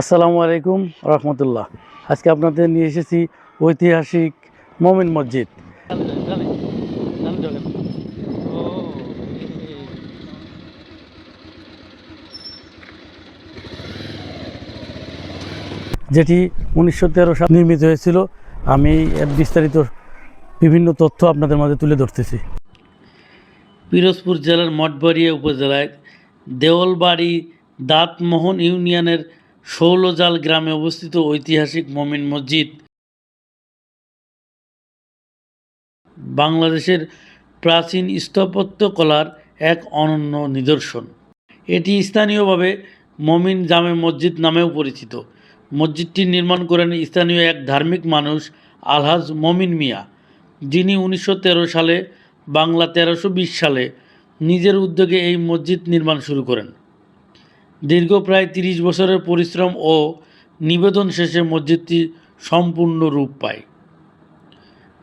আসসালামু আলাইকুম রহমতুল্লাহ। আজকে আপনাদের নিয়ে এসেছি ঐতিহাসিক মমিন মসজিদ। যেটি উনিশশো তেরো সাল নির্মিত হয়েছিল। আমি এর বিস্তারিত বিভিন্ন তথ্য আপনাদের মাঝে তুলে ধরতেছি। পিরোজপুর জেলার মঠবাড়িয়া উপজেলায় দেওলবাড়ি দাঁতমোহন ইউনিয়নের ষোলজাল গ্রামে অবস্থিত ঐতিহাসিক মমিন মসজিদ বাংলাদেশের প্রাচীন স্থাপত্য কলার এক অনন্য নিদর্শন। এটি স্থানীয়ভাবে মমিন জামে মসজিদ নামেও পরিচিত। মসজিদটি নির্মাণ করেন স্থানীয় এক ধার্মিক মানুষ আলহাজ মমিন মিয়া, যিনি উনিশশো তেরো সালে বাংলা তেরোশো সালে নিজের উদ্যোগে এই মসজিদ নির্মাণ শুরু করেন। দীর্ঘ প্রায় তিরিশ বছরের পরিশ্রম ও নিবেদন শেষে মসজিদটি সম্পূর্ণ রূপ পায়।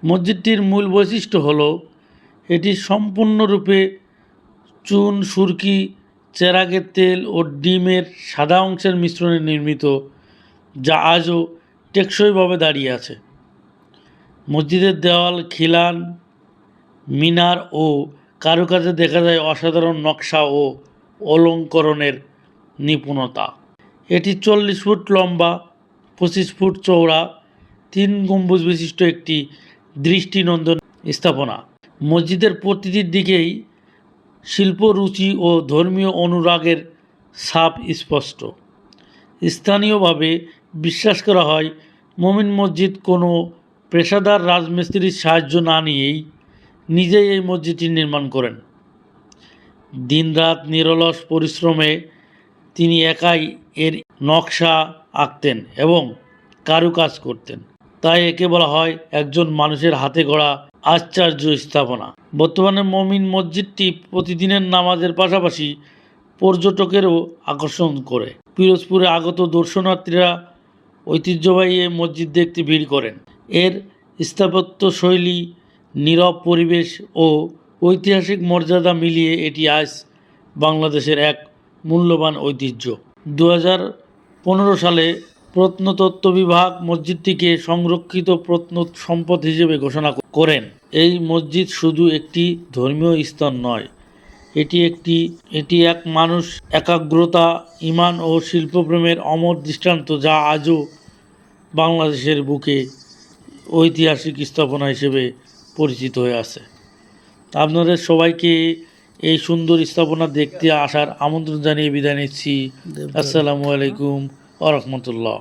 মসজিদটির মূল বৈশিষ্ট্য হল, এটি সম্পূর্ণরূপে চুন, সুরকি, চেরাগের তেল ও ডিমের সাদা অংশের মিশ্রণে নির্মিত, যা আজও টেকসইভাবে দাঁড়িয়ে আছে। মসজিদের দেওয়াল, খিলান, মিনার ও কারুকাজে দেখা যায় অসাধারণ নকশা ও অলঙ্করণের নিপুণতা। এটি চল্লিশ ফুট লম্বা, পঁচিশ ফুট চওড়া, তিন গম্বুজ বিশিষ্ট একটি দৃষ্টিনন্দন স্থাপনা। মসজিদের প্রতিটির দিকেই শিল্প, রুচি ও ধর্মীয় অনুরাগের ছাপ স্পষ্ট। স্থানীয়ভাবে বিশ্বাস করা হয়, মমিন মসজিদ কোনো পেশাদার রাজমিস্ত্রির সাহায্য না নিয়েই নিজেই এই মসজিদটি নির্মাণ করেন। দিনরাত নিরলস পরিশ্রমে তিনি একাই এর নকশা আঁকতেন এবং কারুকাজ করতেন। তাই একে বলা হয় একজন মানুষের হাতে গড়া আশ্চর্য স্থাপনা। বর্তমানে মমিন মসজিদটি প্রতিদিনের নামাজের পাশাপাশি পর্যটকেরও আকর্ষণ করে। পিরোজপুরে আগত দর্শনার্থীরা ঐতিহ্যবাহী এই মসজিদ দেখতে ভিড় করেন। এর স্থাপত্য শৈলী, নীরব পরিবেশ ও ঐতিহাসিক মর্যাদা মিলিয়ে এটি আজ বাংলাদেশের এক মূল্যবান ঐতিহ্য। দু হাজার পনেরো সালে প্রত্নতত্ত্ব বিভাগ মসজিদটিকে সংরক্ষিত প্রত্ন সম্পদ হিসেবে ঘোষণা করেন। এই মসজিদ শুধু একটি ধর্মীয় স্থান নয়, এটি একটি, এটি এক মানুষ, একাগ্রতা, ইমান ও শিল্পপ্রেমের অমর দৃষ্টান্ত যা আজও বাংলাদেশের বুকে ঐতিহাসিক স্থাপনা হিসেবে পরিচিত হয়ে আছে। আপনাদের সবাইকে এই সুন্দর স্থাপনা দেখতে আসার আমন্ত্রণ জানিয়ে বিদায় নিচ্ছি। আসসালামু আলাইকুম আ রহমতুল্লাহ।